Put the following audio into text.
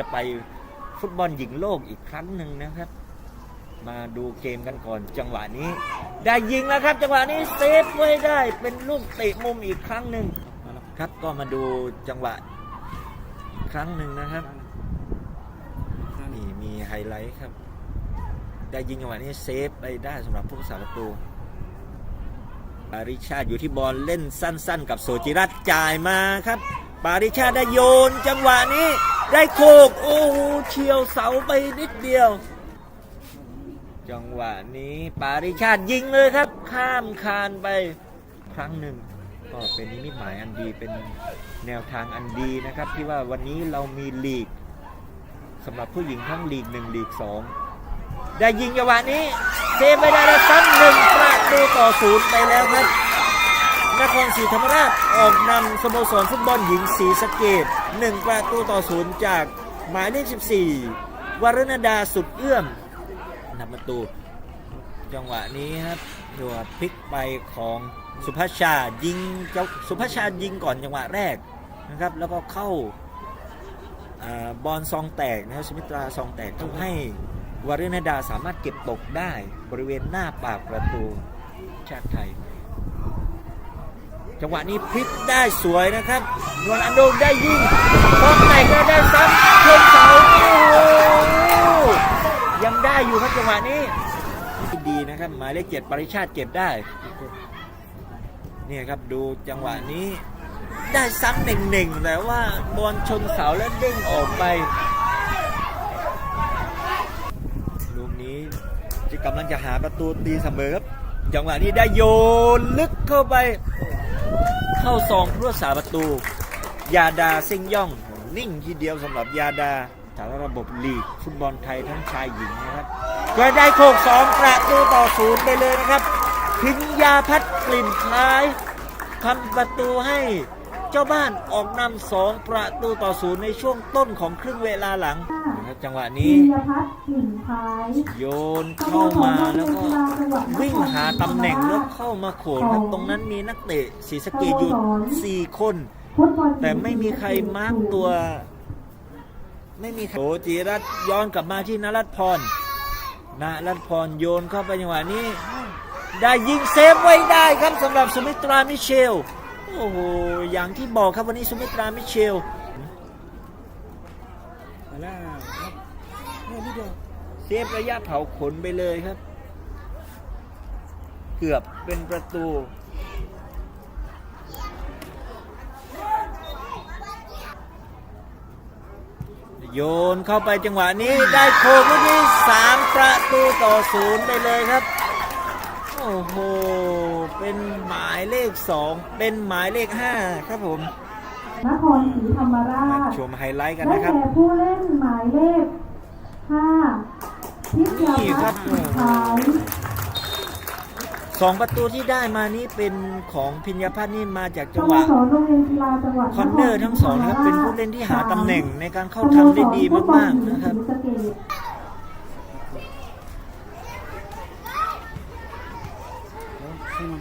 จะไปฟุตบอลหญิงโลกอีกครั้งหนึ่งนะครับ มาดูเกมกันก่อนจังหวะนี้ ได้ยิงแล้วครับ จังหวะนี้เซฟไว้ได้เป็นลูกเตะมุมอีกครั้งหนึ่งครับก็มาดูจังหวะครั้งหนึ่งนะครับนี่มีไฮไลท์ครับ ได้ยิงจังหวะนี้เซฟไปได้สำหรับผู้รักษาประตูปาริชาติอยู่ที่บอลเล่นสั้น ๆ กับโสจิรัตจ่ายมาครับ ปาริชาติได้โยนจังหวะนี้ ได้โคกโอ้โหเฉียวเสาไปนิดเดียว จังหวะนี้ปาริชาติยิงเลยครับ ข้ามคานไปครั้งหนึ่ง ก็เป็นนิมิตหมายอันดีเป็นแนวทางอันดีนะครับ ที่ว่าวันนี้เรามีลีกสำหรับผู้หญิงทั้งลีกหนึ่งลีกสองได้ยิงจังหวะนี้เซฟไปได้แล้วซ้ำหนึ่งประตูต่อศูนย์ไปแล้วครับ นครศรีธรรมราชออกนำสโมสรฟุตบอลหญิงศรีสะเกด1ประตูต่อศูนย์จากหมายเลข 14 วรณดาสุดเอื้อมนำประตู จังหวะนี้ครับดวพลิกไปของสุภาชายิงสุภาชายิงก่อนจังหวะแรกนะครับ แล้วก็เข้าอบอลซองแตกนะครับสมิตราซองแตกทำให้วารณดาสามารถเก็บตกได้บริเวณหน้าปากประตูชาติไทย จังหวะนี้พลิกได้สวยนะครับโรนัลโดได้ยิงบอลไหนก็ได้ซ้ำชนเสาโอ้โหยังได้อยู่ครับจังหวะนี้ดีนะครับหมายเลขเจ็ดปริชาติเก็บได้เนี่ยครับดูจังหวะนี้ ได้ซ้ำหนึ่งหนึ่งแต่ว่าบอลชนเสาแล้วเด้งออกไปลูกนี้จะกำลังจะหาประตูตีเสมอครับจังหวะนี้ได้โยนลึกเข้าไป เข้าซองรักษาประตู ยาดาเซิงย่อง นิ่งทีเดียวสำหรับยาดาสารระบบลีกฟุตบอลไทยทั้งชายหญิงนะครับก็ได้โคกสองประตูต่อศูนย์ไปเลยนะครับพิญญาพัฒน์กลิ่นคล้ายทำประตูให้เจ้าบ้านออกนำสองประตูต่อศูนย์ในช่วงต้นของครึ่งเวลาหลัง จังหวะนี้ธีรพัฒน์กลิ่นคล้ายโยนเข้ามาแล้วก็วิ่งหาตำแหน่งแล้วเข้ามาโขนครับตรงนั้นมีนักเตะศรีสะเกดอยู่สี่คนฟุตบอลแต่ไม่มีใครมาร์กตัว ไม่มีใครโอจีรัตน์ย้อนกลับมาที่นรัตน์พรนรัตน์พรโยนเข้าไปจังหวะนี้ ได้ยิงเซฟไว้ได้ครับสำหรับสุมิตรามิเชล โอ้โหอย่างที่บอกครับวันนี้สุมิตรามิเชล มาแล้วครับเนี่ยนิดเดียวเซฟระยะเผาขนไปเลยครับ เกือบเป็นประตูโยนเข้าไปจังหวะนี้ได้โคกลูกนี้สามประตูต่อศูนย์ไปเลยครับ โอ้โห เป็นหมายเลขสองเป็นหมายเลขห้าครับผม นครศรีธรรมราชชมไฮไลท์กันนะครับแก่ผู้เล่นหมายเลขห้าพิชยาพัฒน์สุขายสองประตูที่ได้มานี้เป็นของพิญญาพัฒน์นี่มาจากจังหวัดคอนเนอร์ทั้งสองนะครับเป็นผู้เล่นที่หาตำแหน่งในการเข้าทำได้ดีมากๆนะครับอืม